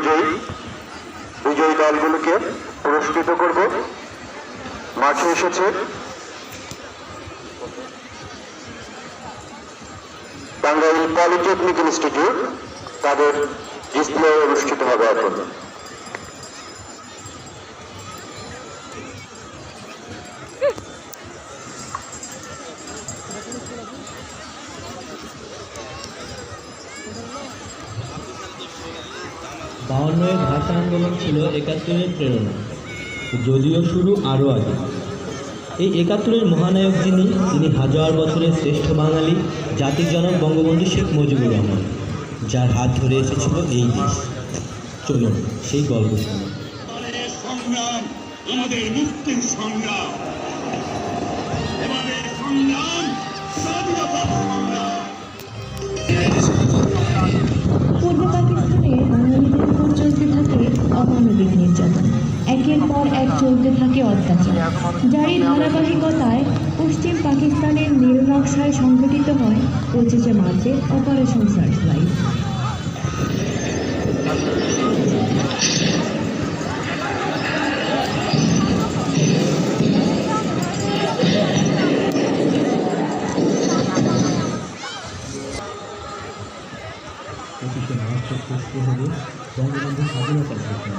অনুযায়ী বিজয়ী দলগুলোকে পুরস্কৃত করব। মাঠে এসেছে। টাঙ্গাইল পলিটেকনিক ইনস্টিটিউট তাদের ডিসপ্লে অনুষ্ঠিত হবে এখন। বাউন্নের ভাষা আন্দোলন ছিল একাত্তরের প্রেরণা, যদিও শুরু আরও আগে। এই একাত্তরের মহানায়ক যিনি, তিনি হাজার বছরের শ্রেষ্ঠ বাঙালি, জাতির জনক বঙ্গবন্ধু শেখ মুজিবুর রহমান, যার হাত ধরে এসেছিল এই দেশ। চলুন সেই গল্প সংগ্রাম, আমাদের মুক্তির সংগ্রাম। সংগ্রাম। অত্যাচার। যারই ধারাবাহিকতায় পশ্চিম পাকিস্তানের নীলনকশায় সংঘটিত হয় পঁচিশে মার্চে অপারেশন সার্চলাইট পঁচিশে মার্চের শেষ হলে বঙ্গবন্ধু স্বাধীনতার ঘোষণা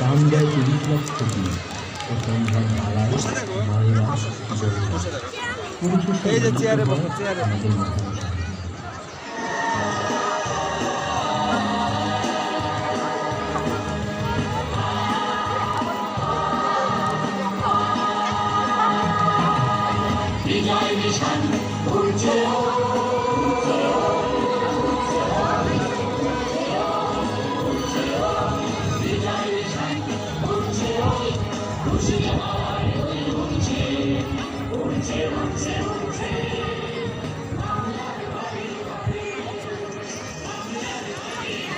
দাম দেয় তিরিশ লক্ষ দিন প্রথম ভাড়ায় মায়েরা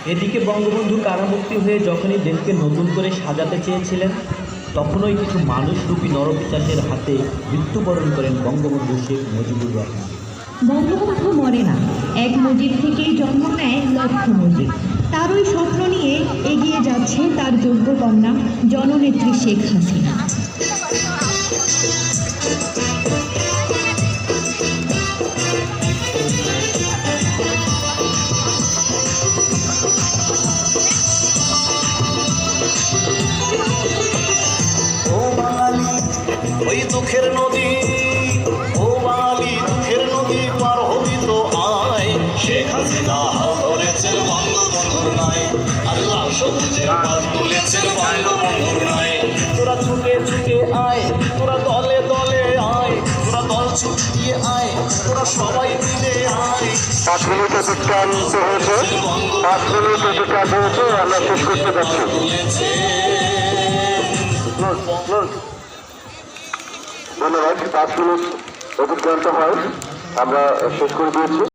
এদিকে বঙ্গবন্ধু কারামুক্তি হয়ে যখনই দেশকে নতুন করে সাজাতে চেয়েছিলেন তখনই কিছু মানুষরূপী নরপিচাসের হাতে মৃত্যুবরণ করেন বঙ্গবন্ধু শেখ মুজিবুর রহমান। বঙ্গবন্ধু মরে না। এক মুজিব থেকেই জন্ম নেয় লক্ষ মুজিব। ওই স্বপ্ন নিয়ে এগিয়ে যাচ্ছে তার যোগ্য কন্যা, জননেত্রী শেখ হাসিনা। দুঃখের নদী ও বাঙালি দুঃখের নদী পার হবি তো আয়। শেখ হাসিনা ধরেছেন বঙ্গবন্ধুর নাই আল্লাহ সবুজের পাত তুলেছেন বঙ্গবন্ধুর নাই তোরা ছুটে ছুটে আয় তোরা দলে দলে আয় তোরা দল ছুটিয়ে আয় তোরা সবাই মিলে আয়। পাঁচ মিনিট অতিক্রান্ত হয়েছে। পাঁচ মিনিট অতিক্রান্ত হয়েছে। আমরা শেষ করতে যাচ্ছি. ধন্যবাদ। পাঁচ মিনিট অতিক্রান্ত হয়। আমরা শেষ করে দিয়েছি।